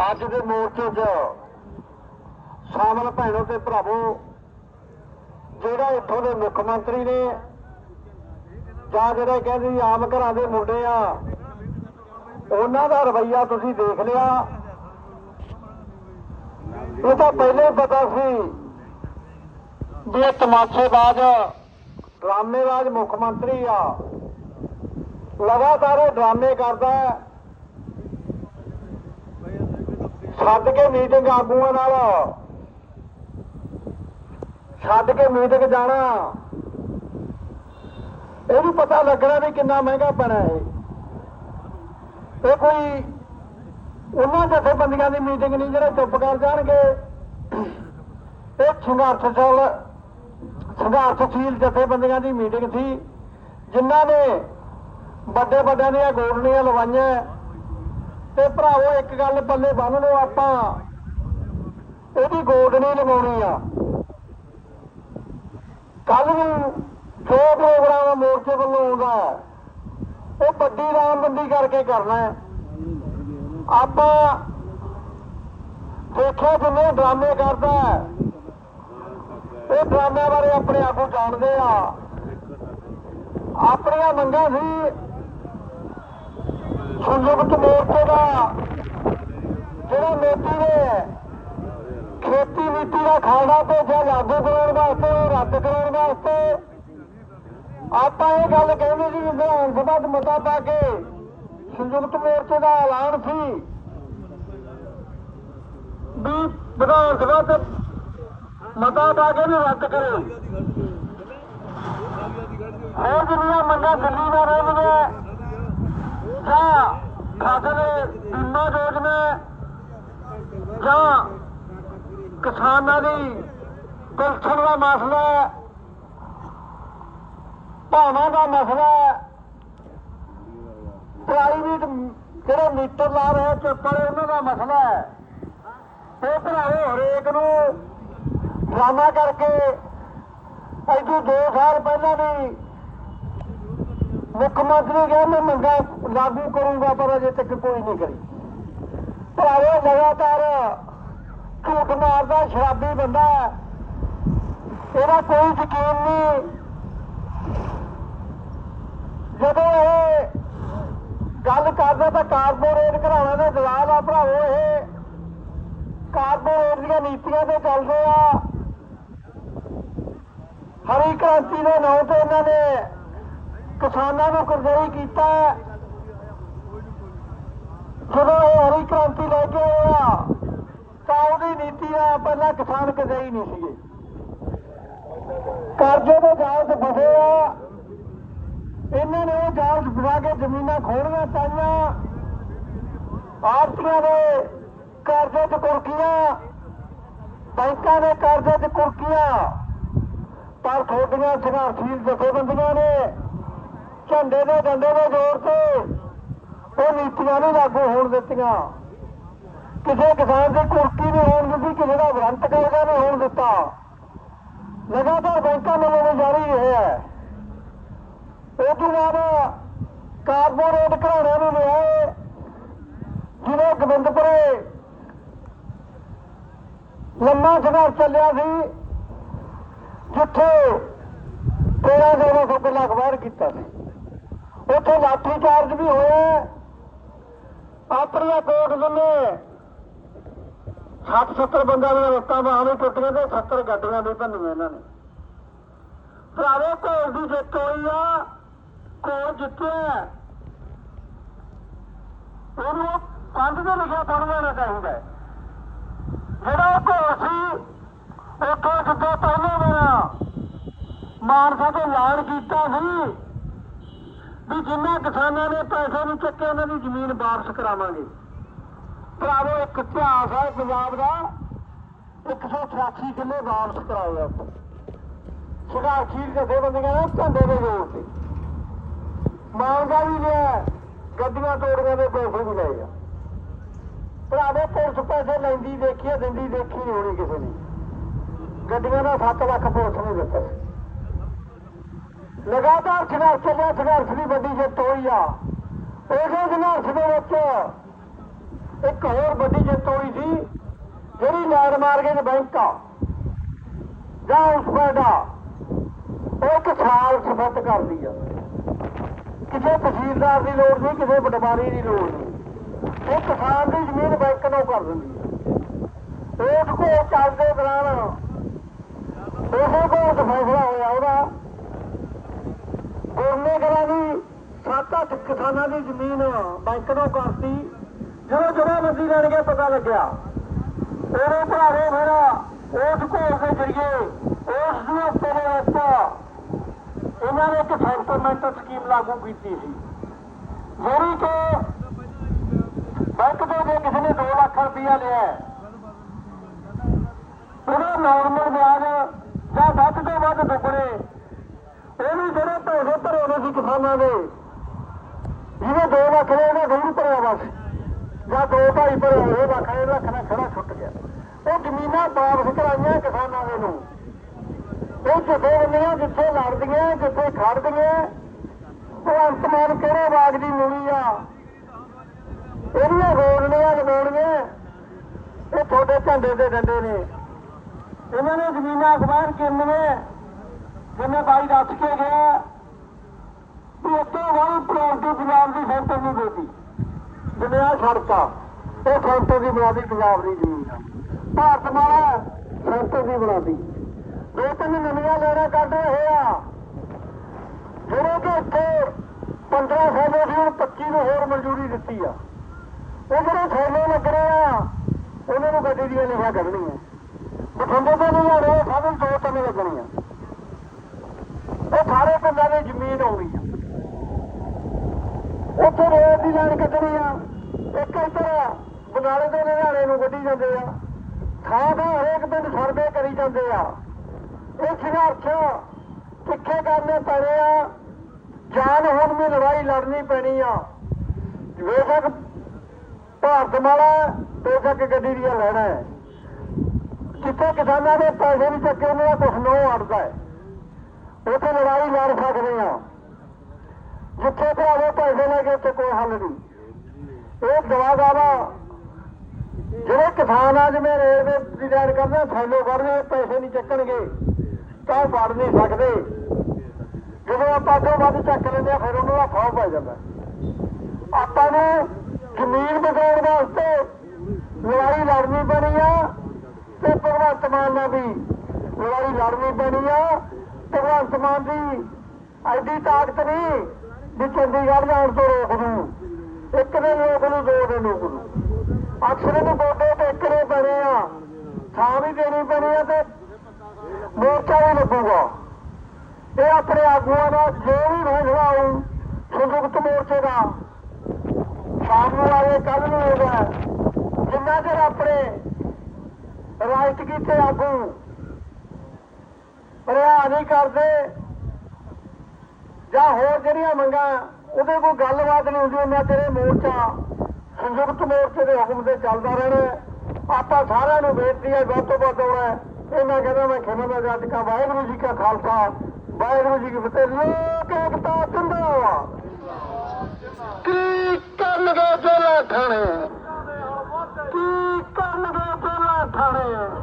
ਅੱਜ ਦੇ ਮੋਰਚੇ 'ਚ ਸ਼ਾਮਲ ਭੈਣੋ ਤੇ ਭਰਾਵੋ, ਜਿਹੜਾ ਇੱਥੋਂ ਦੇ ਮੁੱਖ ਮੰਤਰੀ ਨੇ ਜਾਂ ਜਿਹੜੇ ਕਹਿੰਦੇ ਆਮ ਘਰਾਂ ਦੇ ਮੁੰਡੇ ਆ, ਉਹਨਾਂ ਦਾ ਰਵਈਆ ਤੁਸੀਂ ਦੇਖ ਲਿਆ। ਇਹ ਤਾਂ ਪਹਿਲੇ ਹੀ ਪਤਾ ਸੀ ਵੀ ਇਹ ਤਮਾਸ਼ੇਬਾਜ਼, ਡਰਾਮੇਬਾਜ਼ ਮੁੱਖ ਮੰਤਰੀ ਆ। ਲਗਾਤਾਰ ਇਹ ਡਰਾਮੇ ਕਰਦਾ ਹੈ। ਛੱਡ ਕੇ ਮੀਟਿੰਗ ਆਗੂਆਂ ਨਾਲ। ਛੱਡ ਕੇ ਮੀਟਿੰਗ ਜਾਣਾ। ਇਹਨੂੰ ਪਤਾ ਲੱਗਣਾ ਵੀ ਕਿੰਨਾ ਮਹਿੰਗਾ ਪੈਣਾ ਹੈ ਇਹ ਕੋਈ ਉਹਨਾਂ ਜਥੇਬੰਦੀਆਂ ਦੀ ਮੀਟਿੰਗ ਨਹੀਂ, ਜਿਹੜੇ ਚੁੱਪ ਕਰ ਜਾਣਗੇ। ਇਹ ਸੰਘਰਸ਼ਸ਼ੀਲ ਸੰਘਰਸ਼ਸ਼ੀਲ ਜਥੇਬੰਦੀਆਂ ਦੀ ਮੀਟਿੰਗ ਸੀ। ਜਿਨ੍ਹਾਂ ਨੇ ਵੱਡੇ ਵੱਡਿਆਂ ਦੀਆਂ ਗੋਡਣੀਆਂ ਲਵਾਈਆਂ। ਤੇ ਭਰਾਵੋ, ਇੱਕ ਗੱਲ ਪੱਲੇ ਬੰਨ ਲਓ ਆਪਾਂ। ਇਹਦੀ ਗੋਡਣੀ ਲਵਾਉਣੀ ਆ। ਕੱਲ ਨੂੰ ਜੋ ਪ੍ਰੋਗਰਾਮ ਮੋਰਚੇ ਵੱਲੋਂ ਆਉਂਦਾ ਉਹ ਵੱਡੀ ਰਾਮਬੰਦੀ ਕਰਕੇ ਕਰਨਾ ਆਪਾਂ ਦੇਖਿਆ ਜਿੰਨੇ ਡਰਾਮੇ ਕਰਦਾ ਇਹ ਡਰਾਮਿਆਂ ਬਾਰੇ ਆਪਣੇ ਆਗੂ ਜਾਣਦੇ ਆ। ਆਪਣੀਆਂ ਮੰਗਾਂ ਸੀ ਸੰਯੁਕਤ ਮੋਰਚੇ ਦਾ ਜਿਹੜਾ ਮੋਦੀ ਨੇ ਖੇਤੀ ਨੀਤੀ ਦਾ ਖਾਣਾ ਭੇਜਿਆ ਲਾਗੂ ਕਰਾਉਣ ਵਾਸਤੇ, ਰੱਦ ਕਰਾਉਣ ਵਾਸਤੇ। ਆਪਾਂ ਇਹ ਗੱਲ ਕਹਿੰਦੇ ਸੀ ਵਿਧਾਨ ਸਭਾ 'ਚ ਮਤਾ ਪਾ ਕੇ ਸੰਯੁਕਤ ਮੋਰਚੇ ਦਾ ਐਲਾਨ ਸੀ ਵੀ ਵਿਧਾਨ ਸਭਾ 'ਚ ਮਤਾ ਪਾ ਕੇ ਵੀ ਰੱਦ ਕਰੋ। ਹੋਰ ਜਿੰਨੀਆਂ ਮੰਗਾਂ ਦਿੱਲੀ ਦਾ ਰਹਿੰਦੀਆਂ ਜਾਂ ਫਸਲ ਬੀਮਾ ਯੋਜਨਾ ਜਾਂ ਕਿਸਾਨਾਂ ਦੀ ਪੈਨਸ਼ਨ ਦਾ ਮਸਲਾ ਭਾਵਾਂ ਦਾ ਮਸਲਾ ਪ੍ਰਾਈਵੇਟ ਜਿਹੜੇ ਮੀਟਰ ਲਾ ਰਹੇ ਚੁੱਪ ਵਾਲੇ, ਉਹਨਾਂ ਦਾ ਮਸਲਾ ਹੈ। ਇਹ ਭਰਾਵੋ, ਹਰੇਕ ਨੂੰ ਡਰਾਮਾ ਕਰਕੇ ਅਜੂ 2 ਸਾਲ ਪਹਿਲਾਂ ਵੀ ਮੁੱਖ ਮੰਤਰੀ ਕਹਿੰਦਾ ਮੈਂ ਮੰਗਾ ਲਾਗੂ ਕਰੂੰਗਾ, ਪਰ ਅਜੇ ਤੱਕ ਕੋਈ ਨਹੀਂ ਕਰੀ। ਭਰਾਵੋ, ਲਗਾਤਾਰ ਝੂਠ ਮਾਰਦਾ, ਸ਼ਰਾਬੀ ਬੰਦਾ ਇਹਦਾ ਕੋਈ ਯਕੀਨ ਨਹੀਂ। ਜਦੋਂ ਇਹ ਗੱਲ ਕਰਦਾ ਤਾਂ ਕਾਰਪੋਰੇਟ ਘਰਾਣਾ ਦੇ ਦਲਾਲ ਆ, ਭਰਾਵੋ, ਇਹ ਕਾਰਪੋਰੇਟ ਦੀਆਂ ਨੀਤੀਆਂ ਤੇ ਚੱਲਦੇ ਆ ਹਰੀ ਕ੍ਰਾਂਤੀ ਦੇ ਨਾਂ ਤੇ ਇਹਨਾਂ ਨੇ ਕਿਸਾਨਾਂ ਨੂੰ ਕਰਜ਼ਈ ਕੀਤਾ ਜਦੋਂ ਇਹ ਹਰੀ ਕ੍ਰਾਂਤੀ ਲੈ ਕੇ ਆਇਆ ਤਾਂ ਉਹਦੀ ਨੀਤੀ ਆ, ਪਹਿਲਾਂ ਕਿਸਾਨ ਕਰਜ਼ਈ ਨਹੀਂ ਸੀਗੇ। ਕਰਜ਼ੇ ਦੇ ਜਾਲ 'ਚ ਫਸੇ ਆ। ਇਹਨਾਂ ਨੇ ਉਹ ਜਾਲ 'ਚ ਫਸਾ ਕੇ ਜ਼ਮੀਨਾਂ ਖੋਣੀਆਂ ਚਾਹੀਆਂ। ਆਰਤੀਆਂ ਦੇ ਕਰਜ਼ੇ 'ਚ ਕੁਰਕੀਆਂ, ਬੈਂਕਾਂ ਦੇ ਕਰਜ਼ੇ 'ਚ ਕੁਰਕੀਆਂ। ਪਰ ਤੁਹਾਡੀਆਂ ਸੰਘਰਸ਼ੀਲ ਜਥੇਬੰਦੀਆਂ ਨੇ। ਝੰਡੇ ਦੇ ਡੰਡੇ ਦੇ ਜ਼ੋਰ ਤੇ ਉਹ ਨੀਤੀਆਂ ਨਹੀਂ ਲਾਗੂ ਹੋਣ ਦਿੱਤੀਆਂ। ਕਿਸੇ ਕਿਸਾਨ ਦੀ ਕੁਰਕੀ ਨਹੀਂ ਹੋਣ ਦਿੱਤੀ, ਕਿਸੇ ਦਾ ਵਰੰਤ ਕਰਜ਼ਾ ਨਹੀਂ ਹੋਣ ਦਿੱਤਾ। ਲਗਾਤਾਰ ਬੈਂਕਾਂ ਵੱਲੋਂ ਜਾਰੀ ਰਿਹਾ ਉਹ ਤੋਂ ਬਾਅਦ ਕਾਰਪੋਰੇਟ ਘਰਾਣਿਆਂ ਨੂੰ ਲਿਆਏ ਜਿਵੇਂ ਗੋਬਿੰਦਪੁਰੇ ਲੰਮਾ ਸੰਘਰਸ਼ ਚੱਲਿਆ ਸੀ, ਜਿੱਥੇ 13 ਜਣੇ ਤੋਂ ਲੱਖ ਅਖਬਾਰ ਕੀਤਾ ਸੀ। ਉੱਥੇ ਲਾਠੀ ਚਾਰਜ ਵੀ ਹੋਇਆ ਆਪਣੀਆਂ ਕੋਟ ਦਿੰਨੇ 60 70 ਬੰਦਾ ਦੀਆਂ ਲੱਤਾਂ ਬਾਹਾਂ ਟੁੱਟੀਆਂ ਤੇ 70 ਗੱਡੀਆਂ ਦੇ ਭੰਨੀਆਂ ਇਹਨਾਂ ਨੇ। ਭਰਾਵੇ ਕੋਲ ਦੀ ਜਿੱਤ ਹੋਈ ਆ। ਕੋਲ ਜਿੱਤਿਆ ਉਹਨੂੰ ਕੰਧ ਤੇ ਲਿਖਿਆ ਪੜ ਲੈਣਾ ਚਾਹੀਦਾ ਜਿਹੜਾ ਉਹ ਘੋਲ ਸੀ, ਉੱਥੋਂ ਜਿੱਦੋਂ ਪਹਿਲੇ ਮੇਰਾ ਮਾਨਸਾ ਤੋਂ ਐਲਾਨ ਕੀਤਾ ਸੀ। ਵੀ ਜਿੰਨਾ ਕਿਸਾਨਾਂ ਨੇ ਪੈਸੇ ਨੂੰ ਚੱਕੇ ਉਹਨਾਂ ਦੀ ਜ਼ਮੀਨ ਵਾਪਸ ਕਰਾਵਾਂਗੇ। ਭਰਾਵੋ, ਇੱਕ ਇਤਿਹਾਸ ਹੈ ਪੰਜਾਬ ਦਾ। 188 ਕਿੱਲੇ ਵਾਪਸ ਕਰਾਏ ਆ ਸੁਧਾਰਸ਼ੀਲ ਜਥੇਬੰਦੀਆਂ ਨੇ ਝੰਡੇ ਦੇ ਜ਼ੋਰ ਤੇ। ਮਾਲਗਾ ਵੀ ਲਿਆ, ਗੱਡੀਆਂ ਤੋੜੀਆਂ ਦੇ ਪੈਸੇ ਵੀ ਲਏ ਆ। ਭਰਾਵੋ, ਪੁਲਿਸ ਪੈਸੇ ਲੈਂਦੀ ਦੇਖੀ ਦਿੰਦੀ ਦੇਖੀ ਨਹੀਂ ਹੋਣੀ ਕਿਸੇ ਨੇ। ਗੱਡੀਆਂ ਦਾ 7 ਲੱਖ ਪੁਲਿਸ ਨੇ ਦਿੱਤਾ। ਲਗਾਤਾਰ ਸੰਘਰਸ਼ ਚੱਲਿਆ ਸੰਘਰਸ਼ ਦੀ ਵੱਡੀ ਜਿੱਤ ਹੋਈ ਆ। ਉਸੇ ਸੰਘਰਸ਼ ਦੇ ਵਿੱਚ ਇੱਕ ਹੋਰ ਵੱਡੀ ਜਿੱਤ ਹੋਈ ਸੀ, ਜਿਹੜੀ ਲੈਂਡ ਮਾਰਗੇਜ ਬੈਂਕ ਆ। ਜਾਂ ਉਸ ਦਾ ਇੱਕ ਸਾਲ ਸਬਤ ਕਰਦੀ ਆ। ਕਿਸੇ ਤਹਿਸੀਲਦਾਰ ਦੀ ਲੋੜ ਨਹੀਂ, ਕਿਸੇ ਪਟਵਾਰੀ ਦੀ ਲੋੜ ਨਹੀਂ। ਉਹ ਕਿਸਾਨ ਦੀ ਜ਼ਮੀਨ ਬੈਂਕ ਨੂੰ ਕਰ ਦਿੰਦੀ ਹੈ ਉਸ ਕੋ ਚੱਲਦੇ ਦੌਰਾਨ ਉਹਦੇ ਕੋਲ ਫੈਸਲਾ ਹੋਇਆ ਉਹਦਾ। ਗੁਰਨੇ ਕਰਾਂ ਦੀ ਸੱਤ ਅੱਠ ਕਿਸਾਨਾਂ ਦੀ ਜ਼ਮੀਨ ਬੈਂਕ ਨੂੰ ਕਰਤੀ। ਜਦੋਂ ਜਮਾ ਲੈਣ ਗਿਆ ਪਤਾ ਲੱਗਿਆ। ਉਹਦੇ ਭਾਰੇ ਮੇਰਾ ਉਸ ਕੋਲ ਦੇ ਜਰੀਏ ਉਸ ਨੂੰ ਉੱਤੇ ਦੇ ਇਹਨਾਂ ਨੇ ਇੱਕ ਸੈਟਲਮੈਂਟ ਸਕੀਮ ਲਾਗੂ ਕੀਤੀ ਸੀ। ਜਿਹੜੀ ਕਿ ਬੈਂਕ ਦੇ ਜੇ ਕਿਸੇ ਨੇ 2 ਲੱਖ ਰੁਪਇਆ ਲਿਆ, ਉਹਦਾ ਨਾਰਮਲ ਵਿਆਜ ਜਾਂ ਵੱਧ ਤੋਂ ਵੱਧ ਦੁੱਗਣੇ ਉਹਨੂੰ ਜਿਹੜੇ ਪੈਸੇ ਭਰੇ ਹੋਏ ਸੀ ਕਿਸਾਨਾਂ ਦੇ। ਜਿਹਨੇ 2 ਲੱਖ ਦੇ, ਉਹਨੇ ਜ਼ਰੂਰ ਭਰਿਆ ਬਸ ਜਾਂ ਦੋ ਢਾਈ ਭਰੇ ਹੋਏ ਲੱਖ ਇਹ ਲੱਖ ਨਾਲ ਖੜਾ ਛੁੱਟ ਗਿਆ। ਉਹ ਜ਼ਮੀਨਾਂ ਵਾਪਸ ਕਰਾਈਆਂ ਕਿਸਾਨਾਂ ਦੇ ਨੂੰ ਉਹ ਜਿੱਥੇ ਜਿੱਥੇ ਲੜਦੀਆਂ, ਜਿੱਥੇ ਖੜਦੀਆਂ ਉਹ ਅੰਤਮਾਨ ਕਿਹੜੇ ਬਾਗ ਦੀ ਮੂਲੀ ਆ? ਇਹਦੀਆਂ ਰੋੜਨੀਆਂ ਲਗਾਉਣੀਆਂ ਇਹ ਤੁਹਾਡੇ ਝੰਡੇ ਦੇ ਡੰਡੇ ਨੇ। ਇਹਨਾਂ ਨੇ ਜ਼ਮੀਨਾਂ ਅਖਬਾਰ ਕਿੰਨੇ ਜਿਵੇਂ ਬਾਈ ਦੱਸ ਕੇ ਗਿਆ, ਵੀ ਉੱਤੇ ਵਾਲੀ ਪ੍ਰਾਪਰਟੀ ਪੰਜਾਬ ਦੀ ਸੈਂਟਰ ਨਹੀਂ ਦੇਤੀ। ਜਿਵੇਂ ਆ ਸੜਕਾ ਇਹ ਸੈਂਟਰ ਦੀ ਬਣਾਦੀ ਪੰਜਾਬ ਦੀ ਜ਼ਮੀਨ ਆ। ਭਾਰਤ ਮਾਲਾ ਸੈਂਟਰ ਦੀ ਬਣਾਦੀ ਦੋ ਤਿੰਨ ਨਵੀਆਂ ਲੈਣਾ ਕੱਢੇ ਹੋਏ ਆ। ਜਿਹੜੇ ਕਿ ਇੱਥੇ 15 ਸਾਲੇ ਦੀ ਹੁਣ 25 ਨੂੰ ਹੋਰ ਮਨਜ਼ੂਰੀ ਦਿੱਤੀ ਆ। ਉਹ ਜਿਹੜੇ ਥੈਲੇ ਰਹੇ ਆ, ਉਹਨਾਂ ਨੂੰ ਗੱਡੀ ਦੀਆਂ ਲਿਖਿਆ ਕੱਢਣੀਆਂ। ਬਠਿੰਡੇ ਤੋਂ ਨਹੀਂ ਆਣੇ ਸਾਰੇ ਦੋ ਤਿੰਨ ਲੱਗਣੀਆਂ। ਉਹ ਸਾਰੇ ਦੀ ਜ਼ਮੀਨ ਆਉਣੀ ਆ। ਉੱਥੇ ਰੋਡ ਦੀ ਲਾਈਨ ਕੱਢਣੀ ਆ। ਇੱਕ ਇੱਧਰ ਬਨਾਲੇ ਤੋਂ ਲੁਧਿਆਣੇ ਨੂੰ ਗੱਡੀ ਜਾਂਦੇ ਆ। ਥਾਂ ਥਾਂ ਹਰੇਕ ਪਿੰਡ ਸਰਵੇ ਕਰੀ ਜਾਂਦੇ ਆ। ਇਹ ਸੰਘਰਸ਼ ਤਿੱਖੇ ਕਰਨੇ ਪੈਣੇ ਆ? ਜਾਨ ਹੁਣ ਵੀ ਲੜਾਈ ਲੜਨੀ ਪੈਣੀ ਆ। ਬੇਸ਼ੱਕ ਭਾਰਤ ਮਾਲਾ ਬੇਸ਼ੱਕ ਗੱਡੀ ਦੀਆਂ ਲੈਣਾ ਹੈ ਜਿੱਥੇ ਕਿਸਾਨਾਂ ਦੇ ਪੈਸੇ ਵੀ ਚੱਕੇ ਉਹਨਾਂ ਦਾ ਕੁਛ ਨੋ ਅੜਦਾ ਹੈ। ਉੱਥੇ ਲੜਾਈ ਲੜ ਸਕਦੇ ਆ ਜਿੱਥੇ ਭਰਾਵੇ ਪੈਸੇ ਲੈ ਕੇ ਉੱਥੇ ਕੋਈ ਹੱਲ ਨਹੀਂ। ਇਹ ਦਵਾਦਾਰਾ ਜਿਹੜੇ ਕਿਸਾਨ ਆ, ਜਿਵੇਂ ਰੇਲਵੇ ਦੀ ਲੈਣ ਕਰਦੇ ਫੈਲੋ ਕਰਦੇ ਪੈਸੇ ਨਹੀਂ ਚੱਕਣਗੇ, ਤਾਂ ਉਹ ਵੜ ਨਹੀਂ ਸਕਦੇ। ਜਦੋਂ ਆਪਾਂ ਤੋਂ ਵੱਧ ਚੱਕ ਲੈਂਦੇ ਆ, ਫਿਰ ਉਹਨਾਂ ਦਾ ਫਾਹ ਪੈ ਜਾਂਦਾ। ਆਪਾਂ ਨੂੰ ਜ਼ਮੀਨ ਬਚਾਉਣ ਵਾਸਤੇ ਲੜਾਈ ਲੜਨੀ ਪੈਣੀ ਆ ਤੇ ਭਗਵੰਤ ਮਾਨ ਨਾਲ ਵੀ ਲੜਾਈ ਲੜਨੀ ਪੈਣੀ ਆ। ਭਗਵੰਤ ਮਾਨ ਦੀ ਐਡੀ ਤਾਕਤ ਨਹੀਂ ਵੀ ਚੰਡੀਗੜ੍ਹ ਜਾਣ ਤੋਂ ਰੋਕ ਦੂ ਇੱਕ ਦਿਨ ਰੋਕ ਲੂ ਦੋ ਦਿਨ ਰੋਕ ਲੂ ਅਕਸਰ ਨੂੰ ਗੋਡੇ ਟੇਕਣੇ ਪੈਣੇ ਆ, ਥਾਂ ਵੀ ਦੇਣੀ ਪੈਣੀ ਆ ਤੇ ਮੋਰਚਾ ਵੀ ਲੱਗੂਗਾ। ਇਹ ਆਪਣੇ ਆਗੂਆਂ ਦਾ ਜੋ ਵੀ ਫੈਸਲਾ ਹੋਊ, ਸੰਯੁਕਤ ਮੋਰਚੇ ਦਾ, ਸ਼ਾਮ ਨੂੰ ਆਏ ਕੱਲ ਨੂੰ ਹੋਗਾ ਜਿੰਨਾ ਚਿਰ ਆਪਣੇ ਰਾਜਟ ਕੀਤੇ ਆਗੂ ਰਿਹਾ ਨਹੀਂ ਕਰਦੇ। ਜਾਂ ਹੋਰ ਜਿਹੜੀਆਂ ਮੰਗਾਂ, ਉਹਦੇ ਕੋਈ ਗੱਲਬਾਤ ਨਹੀਂ ਹੁੰਦੀ ਉਹਨਾਂ ਤੇਰੇ ਮੋਰਚਾ, ਸੰਯੁਕਤ ਮੋਰਚੇ ਦੇ ਹੁਕਮ ਤੇ ਚੱਲਦਾ ਰਹਿਣਾ ਆਪਾਂ ਸਾਰਿਆਂ ਨੂੰ ਬੇਨਤੀ ਹੈ, ਵੱਧ ਤੋਂ ਵੱਧ ਹੋਣਾ ਇਹ ਕਹਿੰਦਾ, ਮੈਂ ਖੇਮਾ ਦਾ ਜੱਜ ਕਾ ਵਾਹਿਗੁਰੂ ਜੀ ਕਾ ਖਾਲਸਾ, ਵਾਹਿਗੁਰੂ ਜੀ ਕੀ ਫਤਿਹ। ਲੋਕ ਏਕਤਾ ਜਿੰਦਾਬਾਦ ਕੀ ਕਰਨਗੇ ਜੇਲਾ ਖਾਣੇ ਕੀ ਕਰਨਗੇ ਜੇਲਾ ਖਾਣੇ